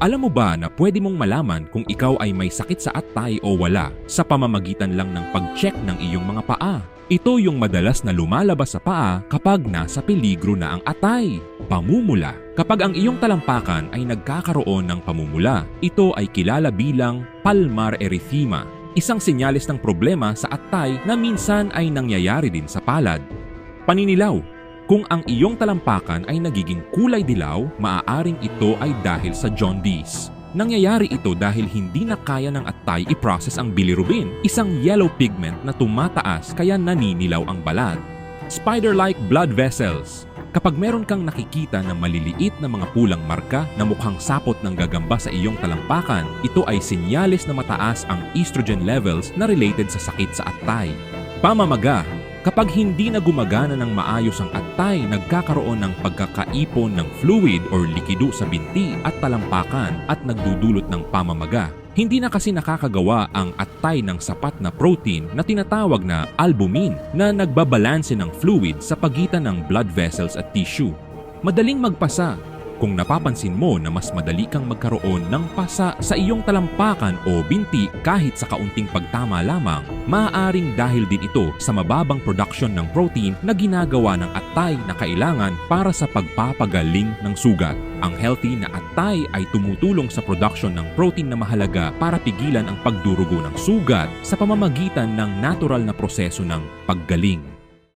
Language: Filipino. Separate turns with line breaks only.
Alam mo ba na pwede mong malaman kung ikaw ay may sakit sa atay o wala sa pamamagitan lang ng pag-check ng iyong mga paa? Ito yung madalas na lumalabas sa paa kapag nasa peligro na ang atay. Pamumula. Kapag ang iyong talampakan ay nagkakaroon ng pamumula, ito ay kilala bilang palmar erythema, isang senyales ng problema sa atay na minsan ay nangyayari din sa palad. Paninilaw. Kung ang iyong talampakan ay nagiging kulay dilaw, maaaring ito ay dahil sa jaundice. Nangyayari ito dahil hindi na kaya ng atay i-process ang bilirubin, isang yellow pigment na tumataas kaya naninilaw ang balat. Spider-like blood vessels. Kapag meron kang nakikita na maliliit na mga pulang marka na mukhang sapot ng gagamba sa iyong talampakan, ito ay senyales na mataas ang estrogen levels na related sa sakit sa atay. Pamamaga. Kapag hindi na gumagana ng maayos ang atay, nagkakaroon ng pagkakaipon ng fluid or likido sa binti at talampakan at nagdudulot ng pamamaga. Hindi na kasi nakakagawa ang atay ng sapat na protein na tinatawag na albumin na nagbabalanse ng fluid sa pagitan ng blood vessels at tissue. Madaling magpasa kung napapansin mo na mas madali kang magkaroon ng pasa sa iyong talampakan o binti kahit sa kaunting pagtama lamang, maaaring dahil din ito sa mababang production ng protein na ginagawa ng atay na kailangan para sa pagpapagaling ng sugat. Ang healthy na atay ay tumutulong sa production ng protein na mahalaga para pigilan ang pagdurugo ng sugat sa pamamagitan ng natural na proseso ng paggaling.